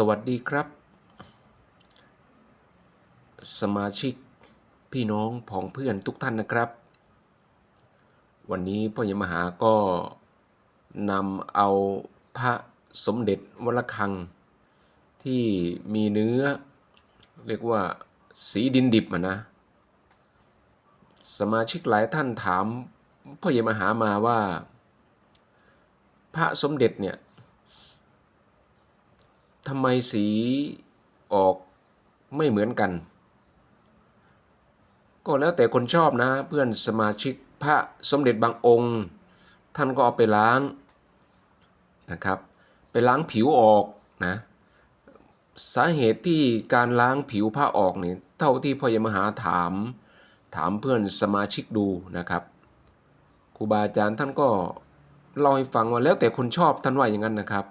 สวัสดีครับ สมาชิกพี่น้องผองเพื่อนทุกท่านนะครับ วันนี้พ่อใหญ่มหาก็นำเอาพระสมเด็จวรคัง ที่มีเนื้อ เรียกว่าสีดินดิบะนะ สมาชิกหลายท่านถามพ่อใหญ่มหามาว่า พระสมเด็จเนี่ย ทำไมสีออกไม่เหมือนกัน ก็แล้วแต่คนชอบนะเพื่อนสมาชิกพระสมเด็จบางองค์ ท่านก็เอาไปล้างนะครับไปล้างผิวออกนะสาเหตุที่การล้างผิวผ้าออกนี่เท่าที่พ่อใหญ่มหาถาม ถามเพื่อนสมาชิกดูนะครับครูบาอาจารย์ท่านก็เล่าให้ฟังว่าแล้วแต่คนชอบท่านว่าอย่างนั้นนะครับ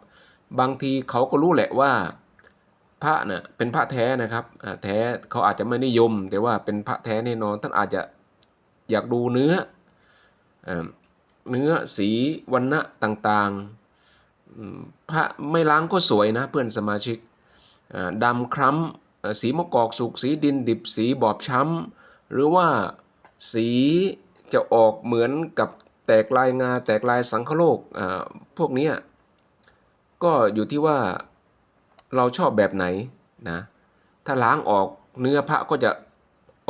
บางทีเขาก็รู้แหละว่า พระน่ะเป็นพระแท้นะครับแท้เขาอาจจะไม่นิยม แต่ว่าเป็นพระแท้แน่นอน ท่านอาจจะอยากดูเนื้อเอ่อเนื้อสีวันณะต่างๆพระไม่ล้างก็สวยนะเพื่อนสมาชิกดำคล้ำสีมะกอกสุกสีดินดิบสีบอบช้ำหรือว่าสีจะออกเหมือนกับแตกลายงาแตกลายสังคโลกพวกนี้ ก็อยู่ที่ว่าเราชอบแบบไหนนะ ถ้าล้างออกเนื้อพระก็จะ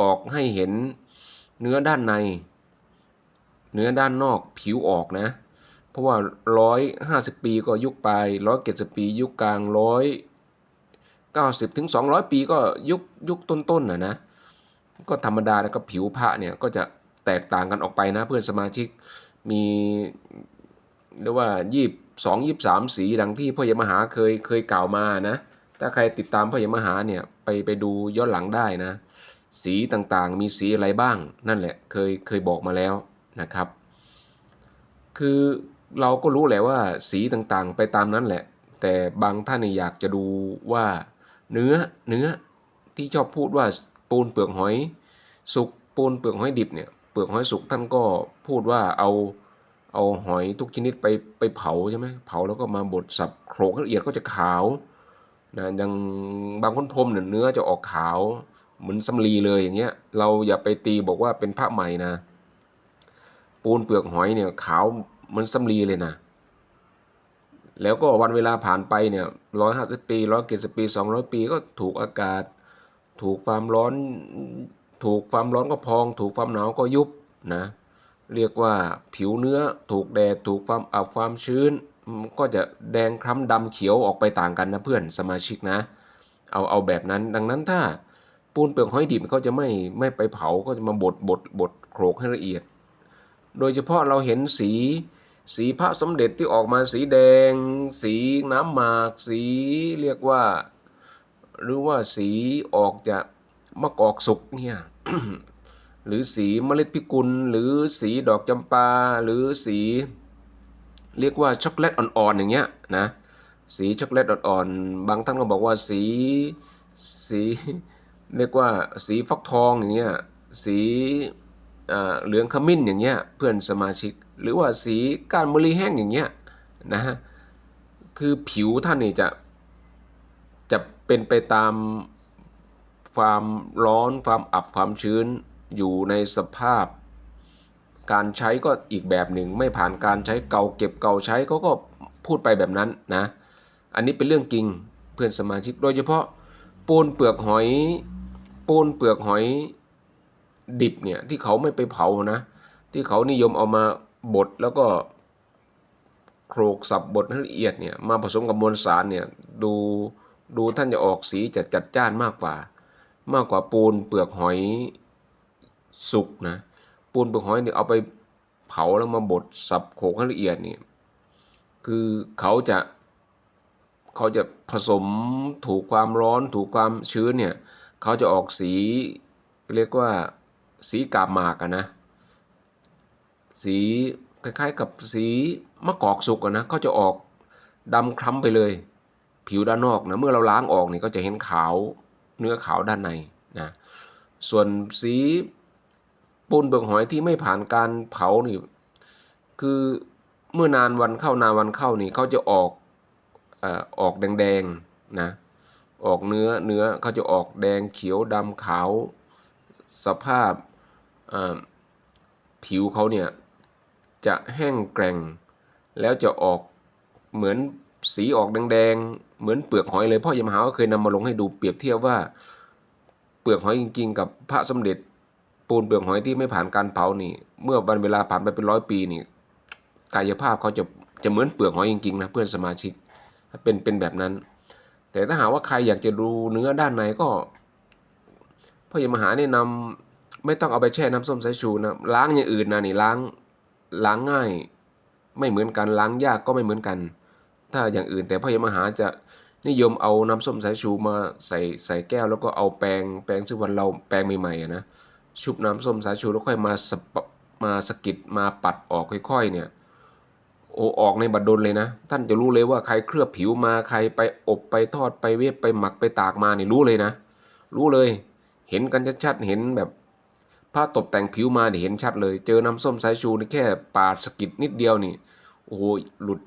ออกให้เห็นเนื้อด้านใน เนื้อด้านนอกผิวออกนะ เพราะว่าร้อยห้าสิบปีก็ยุคปลายร้อยเจ็สิปี ยุคกลางร้อยเก้าสิบถึงสองร้อยปีก็ยุคยุคต้นๆนนะนะ ก็ธรรมดาแล้วก็ผิวพระเนี่ยก็จะแตกต่างกันออกไปนะเพื่อนสมาชิกมีเรียกว่ายีบ 22 23 สีดังที่พ่อยมหาเคยเคยกล่าวมานะ ถ้าใครติดตามพ่อยมหาเนี่ยไปไปดูย้อนหลังได้นะ สีต่างๆ มีสีอะไรบ้าง นั่นแหละเคยเคยบอกมาแล้วนะครับ คือเราก็รู้แหละว่าสีต่างๆ ไปตามนั้นแหละ แต่บางท่านอยากจะดูว่าเนื้อเนื้อที่ชอบพูดว่าปูนเปลือกหอย สุกปูนเปลือกหอยดิบเนี่ยเปลือกหอยสุกท่านก็พูดว่าเอา เอาหอยทุกชนิดไปไปเผาใช่ไหมเผาแล้วก็มาบดสับโขลกละเอียดก็จะขาวนะอย่างบางคนพรมเนี่ยเนื้อจะออกขาว เหมือนสำลีเลยอย่างเงี้ย เราอย่าไปตีบอกว่าเป็นพระใหม่นะ ปูนเปลือกหอยเนี่ยขาวเหมือนสำลีเลยนะ แล้วก็วันเวลาผ่านไปเนี่ยร้อยห้าสิบปีร้อยเจ็ดสิบปีสองร้อยปีก็ถูกอากาศ ถูกความร้อน ถูกความร้อนก็พอง ถูกความหนาวก็ยุบนะ เรียกว่าผิวเนื้อถูกแดดถูกความอับความชื้น ก็จะแดงคล้ำดำเขียวออกไปต่างกันนะเพื่อนสมาชิกนะ เอาเอาแบบนั้นดังนั้นถ้าปูนเปลือกหอยดิบเขาจะไม่ไม่ไปเผาก็จะมาบดบดบดโขลกให้ละเอียด โดยเฉพาะเราเห็นสีสีพระสมเด็จที่ออกมาสีแดง สีน้ำหมากสีเรียกว่า หรือว่าสีออกจะมะกอกสุกเนี่ย หรือสีเมล็ดพิกุล หรือสีดอกจำปา หรือสี เรียกว่าช็อกโกแลตอ่อนๆอย่างเงี้ยนะสีช็อกโกแลตอ่อนๆบางท่านก็บอกว่าสีสีเรียกว่าสีฟักทองอย่างเงี้ยสีเหลืองขมิ้นอย่างเงี้ยเพื่อนสมาชิก หรือว่าสีก้านมะลิแห้งอย่างเงี้ยนะฮะคือผิวท่านนี่จะจะเป็นไปตามความร้อนความอับความชื้น อยู่ในสภาพ การใช้ก็อีกแบบหนึ่ง ไม่ผ่านการใช้เก่าเก็บเก่าใช้เขาก็พูดไปแบบนั้นนะ อันนี้เป็นเรื่องจริงเพื่อนสมาชิกโดยเฉพาะปูนเปลือกหอยปูนเปลือกหอยดิบเนี่ยที่เขาไม่ไปเผานะ ที่เขานิยมเอามาบดแล้วก็โขลกสับบดให้ละเอียดเนี่ยมาผสมกับมวลสารเนี่ยดูดูท่านจะออกสีจะจัดจ้านมากกว่า มากกว่าปูนเปลือกหอย สุกนะปูนเปลือกหอยเนี่ยเอาไปเผาแล้วมาบดสับโขกให้ละเอียดเนี่ยคือเขาจะเขาจะผสมถูกความร้อนถูกความชื้นเนี่ยเขาจะออกสีเรียกว่าสีกาบหมากอะนะสีคล้ายๆกับสีมะกอกสุกอะนะก็จะออกดำคล้ำไปเลย ผิวด้านนอกนะเมื่อเราล้างออกเนี่ยก็จะเห็นขาวเนื้อขาวด้านในนะส่วนสี ปูนเปลือกหอยที่ไม่ผ่านการเผานี่คือเมื่อนานวันเข้านานวันเข้านี่เขาจะออกอ่อออกแดงๆนะออกเนื้อเนื้อเขาจะออกแดงเขียวดำขาว สภาพผิวเขาเนี่ยจะแห้งแกร่ง แล้วจะออกเหมือนสีออกแดงๆ เหมือนเปลือกหอยเลยพ่อยมหาก็เคยนำมาลงให้ดูเปรียบเทียบว่า เปลือกหอยจริง ๆ กับพระสมเด็จ ปูนเปลือกหอยที่ไม่ผ่านการเผานี่ เมื่อวันเวลาผ่านไปเป็นร้อยปีนี่กายภาพเขาจะจะเหมือนเปลือกหอยจริงๆนะเพื่อนสมาชิกเป็นเป็นแบบนั้น แต่ถ้าหากว่าใครอยากจะดูเนื้อด้านในก็พ่อยมหาแนะนำไม่ต้องเอาไปแช่น้ำส้มสายชูนะล้างอย่างอื่นนะนี่ล้างล้างง่าย ไม่เหมือนกันล้างยากก็ไม่เหมือนกัน ถ้าอย่างอื่น แต่พ่อยมหาจะนิยมเอาน้ำส้มสายชูมาใส่ใส่แก้วแล้วก็เอาแปรงแปรงซึ่งวันเราแปรงใหม่ๆนะ ชุบน้ำส้มสายชูแล้วค่อยมาสปมาสกิดมาปัดออกค่อยๆเนี่ยโอออกในบัดดลเลยนะ ท่านจะรู้เลยว่าใครเคลือบผิวมาใครไปอบไปทอดไปเวฟไปหมักไปตากมานี่รู้เลยนะ รู้เลย เห็นกันชัดๆเห็นแบบผ้าตกแต่งผิวมาเนี่ยเห็นชัดเลย เจอน้ำส้มสายชูนี่แค่ปาดสกิดนิดเดียวนี่โอ้โหหลุด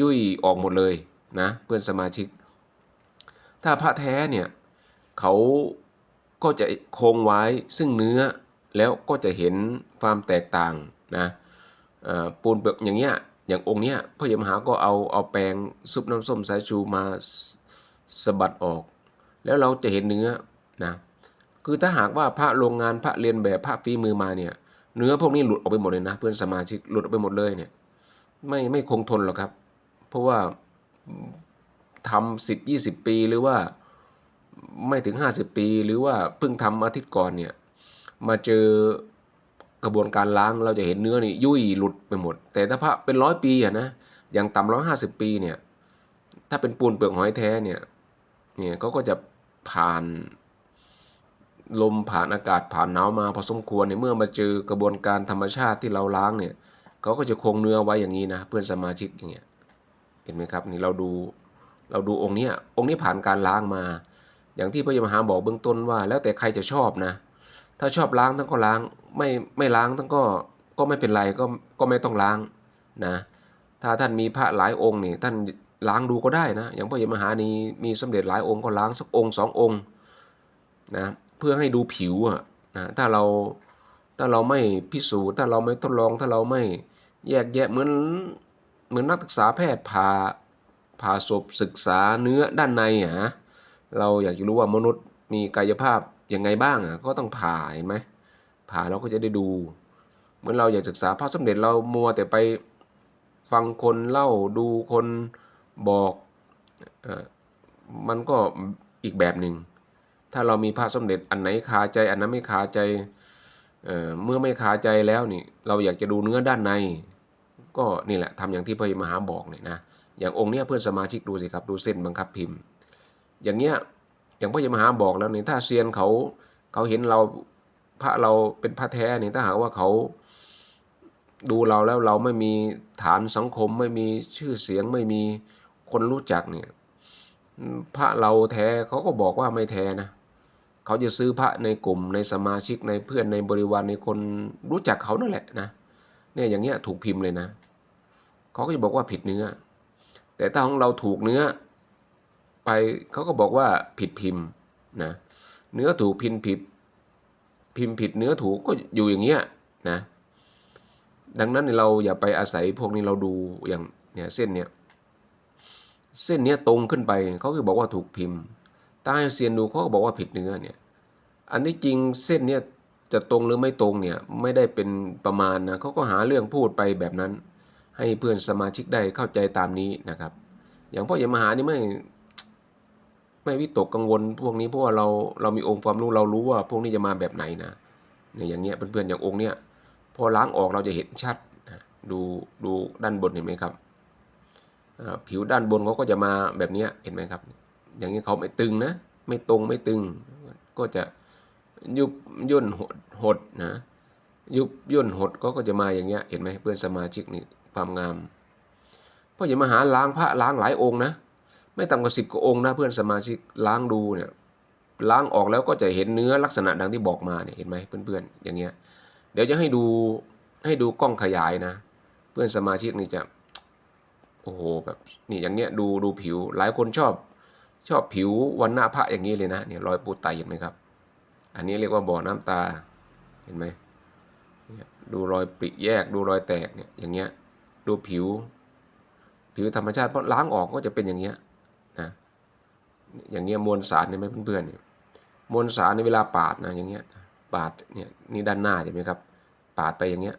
ยุ่ยออกหมดเลยนะ เพื่อนสมาชิก ถ้าพระแท้เนี่ยเขา ก็จะคงไว้ซึ่งเนื้อแล้วก็จะเห็นความแตกต่างนะปูนเปลือกอย่างเงี้ยอย่างองค์เนี้ยพ่อใหญ่มหาก็เอาเอาแปรงซุปน้ำส้มสายชูมาสสะบัดออก แล้วเราจะเห็นเนื้อนะคือถ้าหากว่าพระโรงงานพระเรียนแบบพระฝีมือมาเนี่ยเนื้อพวกนี้หลุดออกไปหมดเลยนะ เพื่อนสมาชิกหลุดออกไปหมดเลยเนี่ยไม่ไม่คงทนหรอกครับ เพราะว่าทำสิบยี่สิบปีหรือว่า ไม่ถึง 50 ปี หรือว่าเพิ่งทำอาทิตย์ก่อนเนี่ยมาเจอกระบวนการล้างเราจะเห็นเนื้อนี่ยุ่ยหลุดไปหมด แต่ถ้าพระเป็นร้อยปีอะนะอย่างต่ำร้อยห้าสิบปีเนี่ยถ้าเป็นปูนเปลือกหอยแท้เนี่ยเนี่ยเขาก็จะผ่านลมผ่านอากาศผ่านหนาวมาพอสมควรเนี่ยเมื่อมาเจอกระบวนการธรรมชาติที่เราล้างเนี่ยเขาก็จะคงเนื้อไว้อย่างนี้นะเพื่อนสมาชิกอย่างเงี้ยเห็นไหมครับนี่เราดูเราดูองค์เนี้ยองค์นี้ผ่านการล้างมา อย่างที่พระยมหาบอกเบื้องต้นว่า แล้วแต่ใครจะชอบนะ ถ้าชอบล้างทั้งก็ล้าง ไม่ไม่ล้างทั้งก็ก็ไม่เป็นไรก็ก็ไม่ต้องล้างนะ ถ้าท่านมีพระหลายองค์นี่ท่านล้างดูก็ได้นะ อย่างพระยมหานีมีสมเด็จหลายองค์ก็ล้างสักองค์สององค์นะเพื่อให้ดูผิวอะนะถ้าเราถ้าเราไม่พิสูจน์ถ้าเราไม่ทดลองถ้าเราไม่แยกแยะเหมือนเหมือนนักศึกษาแพทย์ผ่าผ่าศพศึกษาเนื้อด้านในอะนะ เราอยากจะรู้ว่ามนุษย์มีกายภาพยังไงบ้างอะก็ต้องผ่าเห็นไหมผ่าเราก็จะได้ดู เหมือนเราอยากศึกษาพระสมเด็จเรามัวแต่ไปฟังคนเล่าดูคนบอกอมันก็อีกแบบหนึ่งถ้าเรามีพระสมเด็จอันไหนคาใจอันนั้นไม่คาใจเเมื่อไม่คาใจแล้วนี่ เราอยากจะดูเนื้อด้านใน ก็นี่แหละทำอย่างที่พระมหาบอกเนี่ยนะอย่างองค์เนี้ยเพื่อนสมาชิกดูสิครับ ดูเส้นบังคับพิมพ์ อย่างเงี้ยอย่างพระยมหาบอกแล้วนี่ถ้าเซียนเขาเขาเห็นเราพระเราเป็นพระแท้นี่ถ้าหากว่าเขาดูเราแล้วเราไม่มีฐานสังคมไม่มีชื่อเสียงไม่มีคนรู้จักเนี่ยพระเราแท้เขาก็บอกว่าไม่แท้นะเขาจะซื้อพระในกลุ่มในสมาชิกในเพื่อนในบริวารในคนรู้จักเขานั่นแหละนะเนี่ยอย่างเงี้ยถูกพิมพ์เลยนะเขาก็จะบอกว่าผิดเนื้อ แต่ถ้าของเราถูกเนื้อ ไปเขาก็บอกว่าผิดพิมพ์นะเนื้อถูกพิมพ์ผิดพิมพ์ผิดเนื้อถูกก็อยู่อย่างเงี้ยนะดังนั้นเราอย่าไปอาศัยพวกนี้เราดูอย่างเนี่ยเส้นเนี้ยเส้นเนี้ยตรงขึ้นไปเขาคือบอกว่าถูกพิมพ์ถ้าให้เซียนดูเขาก็บอกว่าผิดเนื้อเนี่ยอันนี้จริงเส้นเนี้ยจะตรงหรือไม่ตรงเนี่ยไม่ได้เป็นประมาณนะเขาก็หาเรื่องพูดไปแบบนั้น ให้เพื่อนสมาชิกได้เข้าใจตามนี้นะครับ อย่างพ่อใหญ่มหานี่ไม่ ไม่วิตกกังวลพวกนี้เพราะว่าเราเรามีองค์ความรู้เรารู้ว่า พวกนี้จะมาแบบไหนนะเนี่ยอย่างเงี้ยเพื่อนๆอย่างองค์เนี้ยพอล้างออกเราจะเห็นชัดดูดูด้านบนเห็นไหมครับผิวด้านบนเขาก็จะมาแบบนี้เห็นไหมครับ อย่างนี้เขาไม่ตึงนะ ไม่ตรงไม่ตึง ก็จะยุบย่นหดหดนะยุบย่นหดก็ก็จะมาอย่างเงี้ยเห็นไหมเพื่อนสมาชิกนี่ความงามพ่ออย่ามาหาล้างพระล้างหลายองค์นะ ไม่ต่ำกว่าสิบกว่าองค์นะเพื่อนสมาชิกล้างดูเนี่ยล้างออกแล้วก็จะเห็นเนื้อลักษณะดังที่บอกมาเนี่ยเห็นไหมเพื่อนๆอย่างเงี้ยเดี๋ยวจะให้ดูให้ดูกล้องขยายนะ เพื่อนสมาชิกนี่จะโอ้โหแบบนี่อย่างเงี้ยดูดูผิวหลายคนชอบชอบผิววันหน้าพระอย่างนี้เลยนะเนี่ยรอยปูไตเห็นไหมครับ อันนี้เรียกว่าบ่อน้ำตาเห็นไหมเนี่ยดูรอยปริแยกดูรอยแตกเนี่ยอย่างเงี้ยดูผิว ผิวธรรมชาติเพราะล้างออกก็จะเป็นอย่างเงี้ย อย่างเงี้ยมวลสารเห็นไหมเพื่อนๆเนี่ยมวลสารในเวลาปาดนะอย่างเงี้ยปาดเนี่ยนี่ด้านหน้าใช่ไหมครับ ปาดไปอย่างเงี้ย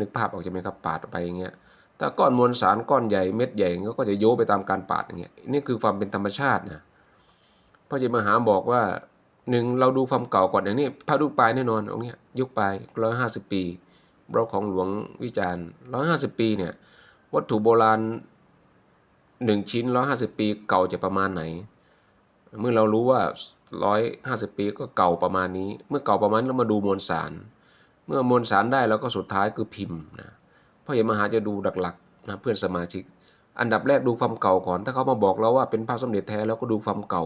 นึกภาพออกใช่ไหมครับปาดไปอย่างเงี้ยถ้าก้อนมวลสารก้อนใหญ่เม็ดใหญ่ก็จะโยไปตามการปาดอย่างเงี้ยนี่คือความเป็นธรรมชาตินะพระเจ้ามหาบอกว่าหนึ่งเราดูความเก่าก่อนอย่างนี้พระรูปปลายแน่นอนองค์เนี้ยยุคปลายร้อยห้าสิบปีเราของหลวงวิจารณ์ร้อยห้าสิบปีเนี่ยวัตถุโบราณ หนึ่งชิ้นร้อยห้าสิบปีเก่าจะประมาณไหน เมื่อเรารู้ว่าร้อยห้าสิบปีก็เก่าประมาณนี้ เมื่อเก่าประมาณนี้เรามาดูมวลสาร เมื่อมวลสารได้แล้วก็สุดท้ายคือพิมพ์นะพ่อใหญ่มหาจะดูหลักๆนะเพื่อนสมาชิก อันดับแรกดูความเก่าก่อน ถ้าเขามาบอกเราว่าเป็นพระสมเด็จแท้แล้วก็ดูความเก่า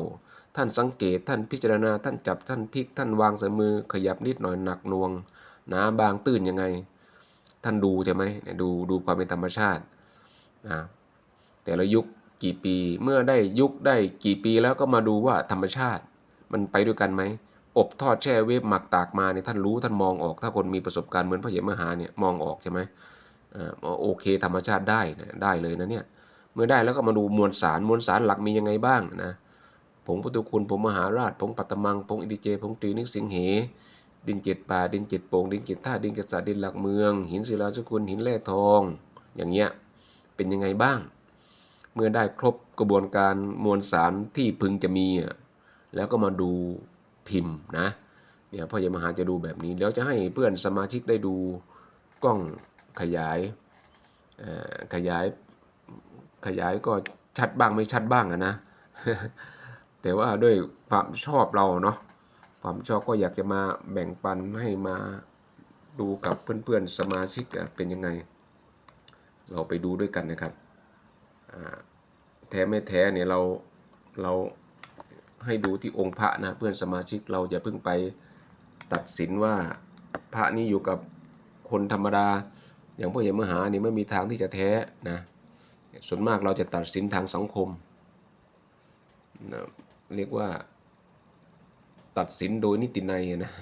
ท่านสังเกตท่านพิจารณาท่านจับท่านพลิกท่านวางสมือขยับนิดหน่อยหนักนวงหนาบางตื้นยังไง ท่านดูใช่ไหมดูดูความเป็นธรรมชาตินะ แต่ละยุคกี่ปี เมื่อได้ยุคได้กี่ปีแล้วก็มาดูว่าธรรมชาติ มันไปด้วยกันไหม อบทอดแช่เวฟหมักตากมาเนี่ยท่านรู้ท่านมองออก ถ้าคนมีประสบการณ์เหมือนพระเยมหาเนี่ยมองออกใช่ไหมอ่าโอเค ธรรมชาติได้นะได้เลยนะเนี่ยเมื่อได้แล้วก็มาดูมวลสารมวลสารหลักมียังไงบ้างนะผงพุทธคุณผงมหาราชผงปัตตมังผงอินดิเจผงตรีนิกสิงเห ดินเจ็ดป่าดินเจ็ดโป่งดินเจ็ดท่าดินเจ็ดสาดินหลักเมือง หินศิลาสกุลหินแร่ทอง อย่างเงี้ยเป็นยังไงบ้าง เมื่อได้ครบกระบวนการมวลสารที่พึงจะมีอะแล้วก็มาดูพิมพ์นะเนี่ยพ่อใหญ่มหาจะดูแบบนี้แล้วจะให้เพื่อนสมาชิกได้ดูกล้องขยายเอ่อขยายขยายก็ชัดบ้างไม่ชัดบ้างอะนะ แต่ว่าด้วยความชอบเราเนาะความชอบก็อยากจะมาแบ่งปันให้มาดูกับเพื่อนๆสมาชิกเป็นยังไง เราไปดูด้วยกันนะครับ แท้ไม่แท้เนี่ยเราเราให้ดูที่องค์พระนะเพื่อนสมาชิกเราอย่าเพิ่งไปตัดสินว่าพระนี้อยู่กับคนธรรมดา อย่างพวกเห็นมหานี่ไม่มีทางที่จะแท้นะส่วนมากเราจะตัดสินทางสังคมนะเรียกว่าตัดสินโดยนิตินัยนะ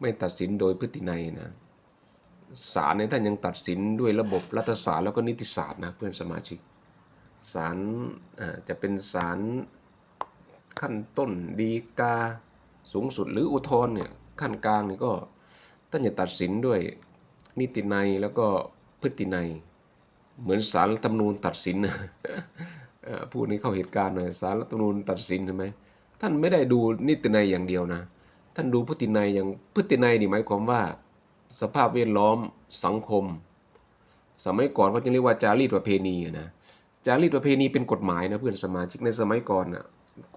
ไม่ตัดสินโดยพฤตินัยนะศาลเนี่ยท่านยังตัดสินด้วยระบบรัฐศาสตร์แล้วก็นิติศาสตร์นะเพื่อนสมาชิก ศาลอ่าจะเป็นศาลขั้นต้นดีกาสูงสุดหรืออุทธรณ์เนี่ยขั้นกลางเนี่ยก็ท่านจะตัดสินด้วยนิตินัยแล้วก็พฤตินัย เหมือนศาลรัฐธรรมนูญตัดสินผู้นี้เข้าเหตุการณ์หน่อยศาลรัฐธรรมนูญตัดสินใช่ไหมท่านไม่ได้ดูนิตินัยอย่างเดียวนะ ท่านดูพฤตินัยอย่างพฤตินัยนี่หมายความว่า สภาพแวดล้อมสังคม สมัยก่อนเขาจะเรียกว่าจารีตประเพณีนะ จารีตประเพณีเป็นกฎหมายนะเพื่อนสมาชิกในสมัยก่อนนะ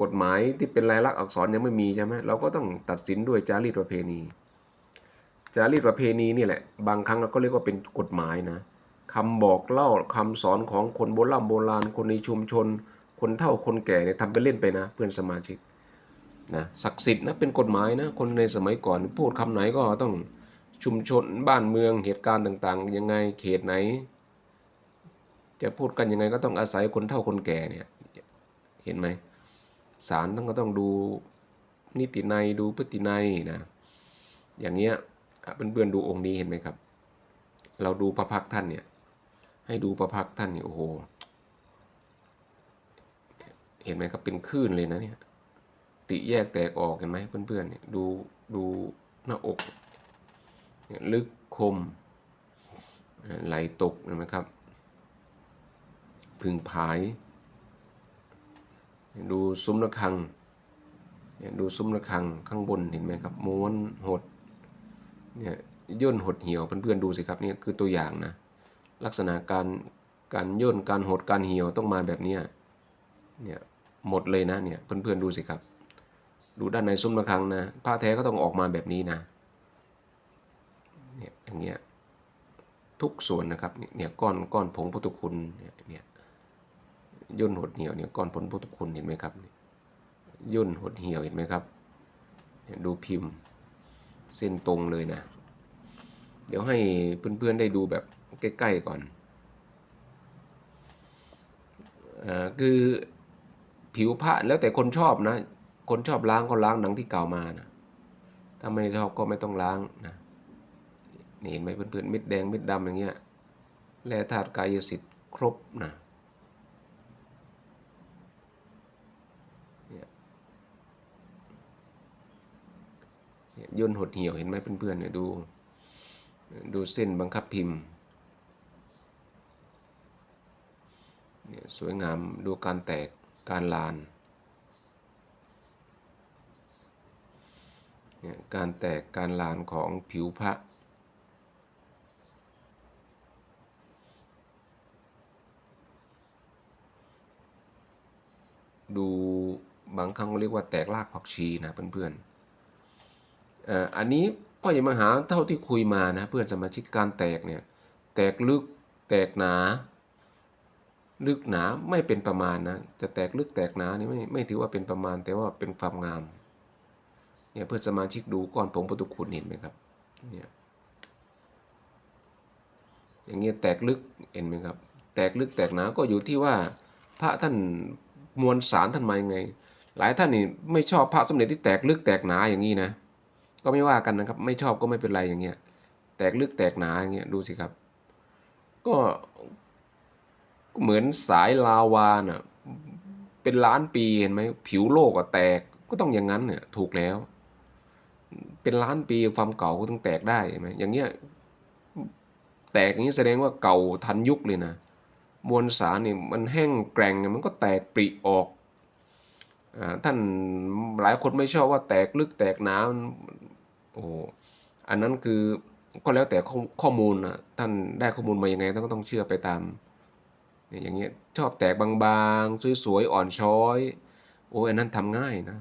กฎหมายที่เป็นลายลักษณ์อักษรยังไม่มีใช่ไหมเราก็ต้องตัดสินด้วยจารีตประเพณี จารีตประเพณีนี่แหละ บางครั้งเราก็เรียกว่าเป็นกฎหมายนะคำบอกเล่าคำสอนของคนโบราณโบราณ คนในชุมชน คนเฒ่าคนแก่เนี่ยทำไปเล่นไปนะ เพื่อนสมาชิกนะศักดิ์สิทธิ์นะเป็นกฎหมายนะคนในสมัยก่อนพูดคำไหนก็ต้องชุมชนบ้านเมืองเหตุการณ์ต่างๆ ยังไงเขตไหน จะพูดกันยังไงก็ต้องอาศัยคนเฒ่าคนแก่เนี่ย เห็นไหมศาลต้องก็ต้องดูนิตินัยดูพฤตินัยนะ อย่างเงี้ยเพื่อนๆดูองค์นี้เห็นไหมครับ เราดูพระพักท่านเนี่ย ให้ดูพระพักท่านเนี่ยโอ้โห เห็นไหมครับเป็นคลื่นเลยนะเนี่ย ติแยกแตกออกเห็นไหมเพื่อนๆเนี่ยดูดูหน้าอก ลึกคม ไหลตกเห็นไหมครับ พึงผาย ดูซุ้มระฆังเนี่ยดูซุ้มระฆังข้างบนเห็นไหมครับม้วนหดเนี่ยย่นหดเหี่ยวเพื่อนๆดูสิครับนี่คือตัวอย่างนะลักษณะการการย่นการหดการเหี่ยวต้องมาแบบนี้เนี่ยหมดเลยนะเนี่ยเพื่อนๆดูสิครับ ดูด้านในซุ้มระฆังนะผ้าแท้ก็ต้องออกมาแบบนี้นะเนี่ยอย่างเงี้ยทุกส่วนนะครับเนี่ยก้อนก้อนผงพุทธคุณเนี่ยเนี่ ย่นหดเหี่ยวเนี่ยก้อนผงพุทธคุณเห็นไหมครับย่นหดเหี่ยวเห็นไหมครับดูพิมพ์เส้นตรงเลยนะ เดี๋ยวให้เพื่อนๆได้ดูแบบใกล้ๆก่อนอาคือผิวพระแล้วแต่คนชอบนะ คนชอบล้างก็ล้างดังที่เก่ามานะถ้าไม่ชอบก็ไม่ต้องล้างนะนี่เห็นไหมเพื่อนๆมิดแดงมิดดำอย่างเงี้ยแร่ธาตุกายสิทธิ์ครบนะเนี่ยเนี่ ย่นหดเหี่ยวเห็นไหมเพื่อนๆเนี่ยดู ดูเส้นบังคับพิมพ์เนี่ยสวยงามดูการแตกการลานเนี่ยการแตกการลานของผิวพระดูบางครั้งเรียกว่าแตกรากผักชีนะเพื่อนๆ อันนี้พ่ออย่มาหาเท่าที่คุยมานะเพื่อนสมาชิกการแตกเนี่ยแตกลึกแตกหนา ลึกหนาไม่เป็นประมาณนะจะแตกลึกแตกหนานี่ไม่ไม่ถือว่าเป็นประมาณ แต่ว่าเป็นความงามเนี่ยเพื่อนสมาชิกดูก้อนผงประตูขุนเห็นไหมครับเนี่ยอย่างเงี้ยแตกลึกเห็นไหมครับ แตกลึกแตกหนาก็อยู่ที่ว่าพระท่านมวลสารท่านมายังไง หลายท่านนี่ไม่ชอบพระสมเด็จที่แตกลึกแตกหนาอย่างนี้นะ ก็ไม่ว่ากันนะครับ ไม่ชอบก็ไม่เป็นไรอย่างเงี้ย แตกลึกแตกหนาอย่างเงี้ยดูสิครับ ก็เหมือนสายลาวาน่ะเป็นล้านปีเห็นไหมผิวโลกอะแตกก็ต้องอย่างนั้นเนี่ยถูกแล้ว เป็นล้านปีความเก่าก็ต้องแตกได้เห็นไหมอย่างเงี้ยแตกอย่างนี้แสดงว่าเก่าทันยุคเลยนะมวลสารนี่มันแห้งแกร่งมันก็แตกปริออกอท่านหลายคนไม่ชอบว่าแตกลึกแตกหนาม อ้อันนั้นคือก็แล้วแต่ข้อขอมูลนะท่านได้ข้อมูลมายังไงท่านก็ต้องเชื่อไปตามเนี่ยอย่างเงี้ยชอบแตกบางๆสวยๆอ่อนช้อย โอ้ยอันนั้นทำง่ายนะ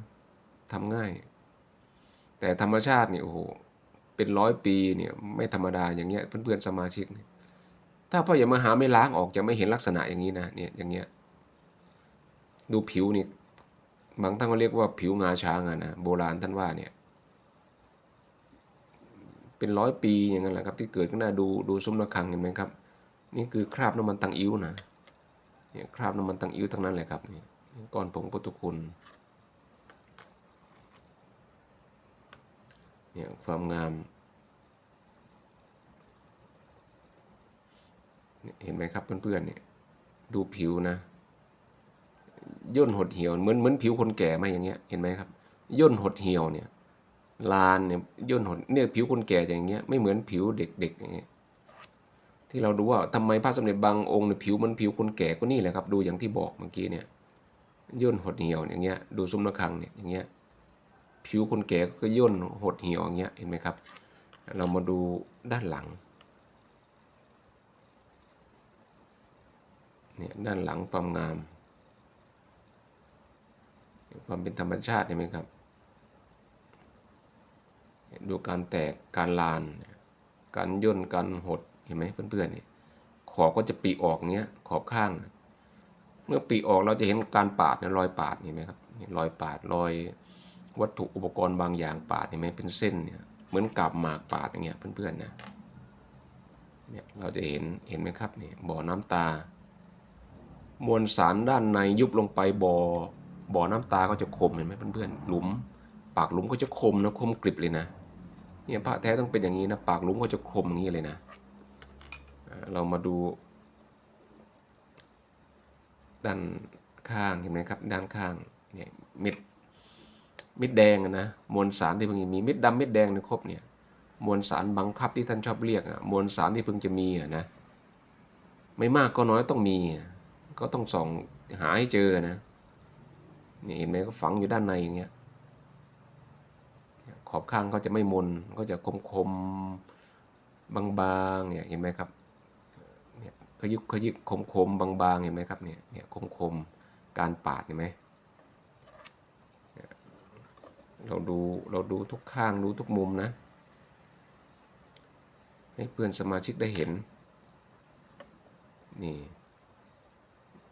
ทำง่าย แต่ธรรมชาติเนี่ยโอ้โหเป็นร้อยปีเนี่ยไม่ธรรมดาอย่างเงี้ยเพื่อนๆสมาชิกเนี่ยถ้าพ่ออย่ามาหาไม่ล้างออกจะไม่เห็นลักษณะอย่างนี้นะเนี่ยอย่างเงี้ยดูผิวนี่บางท่านก็เรียกว่าผิวงาช้างอะนะโบราณท่านว่าเนี่ย เป็นร้อยปีอย่างนั้นแหละครับ ที่เกิดขึ้นได้ดูดูซุ้มระฆังเห็นไหมครับ นี่คือคราบน้ำมันตังอิ้วนะเนี่ยคราบน้ำมันตังอิ้วทั้งนั้นเลยครับนี่ก้อนผงพุทธคุณเนี่ยความงามเห็นไหมครับเพื่อนๆเนี่ยดูผิวนะ ย่นหดเหี่ยวเหมือนเหมือนผิวคนแก่ไหมาอย่างเงี้ยเห็นไหมครับ ย่นหดเหี่ยวเนี่ย ลานเนี่ยย่นหดเนี่ยผิวคนแก่อย่างเงี้ยไม่เหมือนผิวเด็กๆอย่างเงี้ยที่เราดูว่าทำไมพระสมเด็จบางองค์เนี่ยผิวมันผิวคนแก่ก็นี่แหละครับ ดูอย่างที่บอกเมื่อกี้เนี่ยย่นหดเหี่ยวอย่างเงี้ยดูซุ้มระฆังเนี่ยอย่างเงี้ยผิวคนแก่ก็ย่นหดเหี่ยวอย่างเงี้ยเห็นไหมครับ เรามาดูด้านหลังเนี่ยด้านหลังความงาม ความเป็นธรรมชาติเห็นไหมครับ ดูการแตกการลาน การย่นการหดเห็นไหมเพื่อนๆนี่ขอบก็จะปีออกเนี้ยขอบข้าง เมื่อปีออกเราจะเห็นการปาดเนี่ยรอยปาดเห็นไหมครับรอยปาดรอยวัตถุอุปกรณ์บางอย่างปาดเห็นไหมเป็นเส้นเนี่ยเหมือนกับหมากปาดอย่างเงี้ยเพื่อนๆนะเนี่ยเราจะเห็นเห็นไหมครับเนี่ยบ่อน้ำตา มวลสารด้านในยุบลงไปบ่อบ่อน้ำตาก็จะคมเห็นไหมเพื่อนๆหลุม ปากหลุมก็จะคมนะคมกริบเลยนะ เนี่ยพระแท้ต้องเป็นอย่างนี้นะปากลุมก็จะคมอย่างนี้เลยนะเรามาดู ด้านข้างเห็นไหมครับ ด้านข้างเนี่ยเม็ดเม็ดแดงอะนะมวลสารที่เพิ่งมีเม็ดดำเม็ดแดงในครบเนี่ยมวลสารบังคับที่ท่านชอบเรียกอะมวลสารที่เพิ่งจะมีอะนะไม่มากก็น้อยต้องมี ก็ต้องส่องหาให้เจอนะนี่เห็นไหมก็ฝังอยู่ด้านในอย่างเงี้ย ขอบข้างก็จะไม่มนก็จะคมคมบางๆเนี่ยเห็นไหมครับเนี่ยขยุกขยิกคมคมบางๆเห็นไหมครับเนี่ยเนี่ยคมคมการปาดเห็นไหมเนี่ยเราดูเราดูทุกข้างดูทุกมุมนะ ให้เพื่อนสมาชิกได้เห็น นี่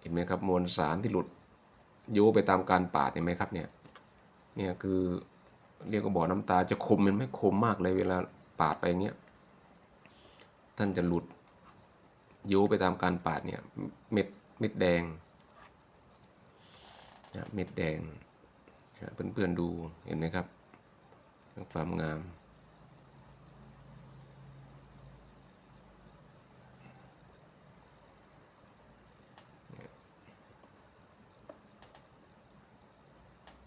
เห็นไหมครับมวลสารที่หลุดโยไปตามการปาดเห็นไหมครับเนี่ยเนี่ยคือ เรียกว่าบ่อน้ำตาจะคมมันไม่คมมากเลยเวลาปาดไปเงี้ยท่านจะหลุดโยไปตามการปาดเนี่ยเม็ดเม็ดแดงนะเม็ดแดงนะเพื่อนๆดูเห็นไหมครับ ความงาม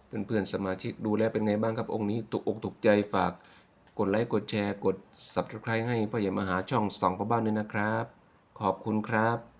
เพื่อนๆสมาชิกดูแลเป็นไงบ้างครับองค์นี้ตกอกตกใจฝากกดไลค์กดแชร์ กด subscribe ให้พ่อใหญ่มาหาช่องสองพ่อบ้านด้วยนะครับ ขอบคุณครับ